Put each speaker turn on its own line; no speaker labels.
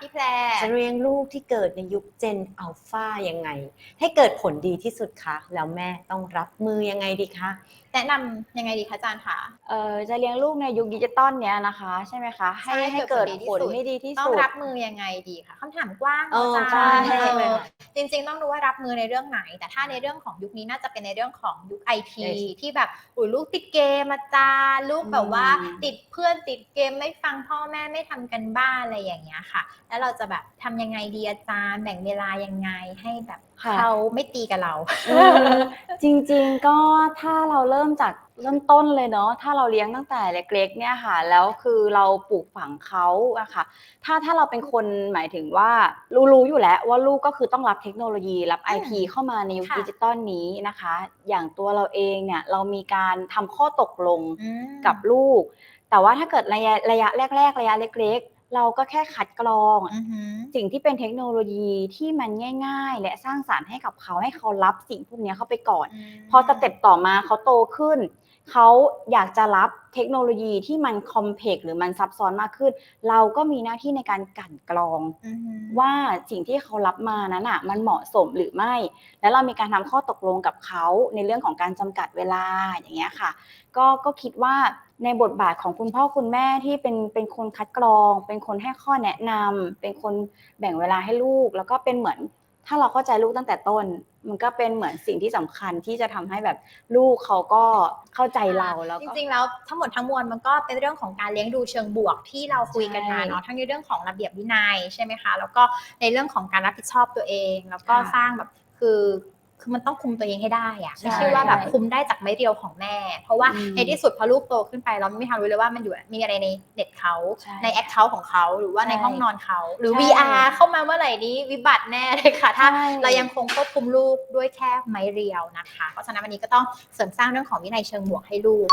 พี่แพร
จะเลี้ยงลูกที่เกิดในยุคเจนอัลฟายังไง ให้เกิดผลดีที่สุดคะแล้วแม่ต้องรับมือยังไงดีคะ
แนะนำยังไงดีคะอาจารย์คะ
เอ่อจะเลี้ยงลูกในยุคดิจิตอลเนี้ยนะคะ ใช่ไหมคะให้
ใช่
ให้
เกิ
เกิ
ด
ด
ผ
ผ
ล
ล
ดีที่สุด
ที่ดีที่
ต้อ
สุ
ง
ด
รับมือยังไงดีคะคำถามกว้าง
เออ
อา
ใช่
จารย์
ใช่ใช่
เออจริง ๆ ต้องรู้ว่ารับมือในเรื่องไหน แต่ถ้าในเรื่องของยุคนี้น่าจะเป็นในเรื่องของยุคไอที
Yes
ที่แบบอุ้ยลูกติดเกมอาจารย์ลูกแบบว่า
อืม
ติดเพื่อนติดเกมไม่ฟังพ่อแม่ไม่ทำกันบ้านอะไรอย่างเงี้ยค่ะแล้วเราจะแบบทำยังไงดีอาจารย์ แบ่งเวลายังไงให้แบบ
ค่ะ
เขาไม่ตีกับเรา
เออจริงๆก็ถ้าเราเริ่มจากเริ่มต้นเลยเนาะถ้าเราเลี้ยงตั้งแต่เล็กๆเนี่ยค่ะ แล้วคือเราปลูกฝังเขาอะค่ะ ถ้าถ้าเราเป็นคนหมายถึงว่ารู้รู้อยู่แล้วว่าลูกก็คือต้องรับเทคโนโลยีรับไอทีเข้ามาในยุค
ค่ะ
ดิจิตอลนี้นะคะ อย่างตัวเราเองเนี่ยเรามีการทำข้อตกลง
อืม
กับลูก แต่ว่าถ้าเกิดระยะระยะแรก ๆ ระยะเล็กๆ เราก็แค่คัดกรอง
อือหือ
สิ่งที่เป็นเทคโนโลยีที่มันง่าย ๆ และสร้างสารรค์ให้กับเขาให้เขารับสิ่งพวกนี้เข้าไปก่อน
ม
พอสเต็ปต่อมาเขาโตขึ้น เขาอยากจะรับเทคโนโลยีที่มันคอมเพล็กซ์หรือมันซับซ้อนมากขึ้น เราก็มีหน้าที่ในการกลั่นกรอง
อือหือ
ว่าสิ่งที่เขารับมานั้นอะมันเหมาะสมหรือไม่ แล้วเรามีการทำข้อตกลงกับเขาในเรื่องของการจำกัดเวลาอย่างเงี้ยค่ะ ก็ก็คิดว่าในบทบาทของคุณพ่อคุณแม่ที่เป็นเป็นคนคัดกรอง เป็นคนให้ข้อแนะนำเป็นคนแบ่งเวลาให้ลูก แล้วก็เป็นเหมือน ถ้าเราเข้าใจลูกตั้งแต่ต้น มันก็เป็นเหมือนสิ่งที่สำคัญที่จะทำให้แบบลูกเขาก็เข้าใจเราแล้ว
จ
ก็
ริงๆแล้วทั้งหมดทั้งมวลมันก็เป็นเรื่องของการเลี้ยงดูเชิงบวกที่เราคุยกันมา
ใช่
เนาะทั้งในเรื่องของระเบียบวินัยใช่ไหมคะ แล้วก็ในเรื่องของการรับผิดชอบตัวเอง แล้วก็
ค่ะ
สร้างแบบคือ คือมันต้องคุมตัวเองให้ได้อะไม่
ใช่
ใช่ว่าแบบคุมได้จากไม้เรียวของแม่ เพราะว่า
อืม
ในที่สุดพอลูกโตขึ้นไปเราไม่มีทางรู้เลยว่ามันอยู่มีอะไรในเน็ตเขา
ใช่
ในแอคเคาท์ของเขาหรือว่าใน
ใช่
ห้องนอนเขาหรือ
ใช่
VR เข้ามาเมื่อไหร่นี้วิบัติแน่เลยค่ะ ถ้า
ใช่
เรายังคงควบคุมลูกด้วยแค่ไม้เรียวนะคะ เพราะฉะนั้นวันนี้ก็ต้องเสริมสร้างเรื่องของวินัยเชิงบวกให้ลูก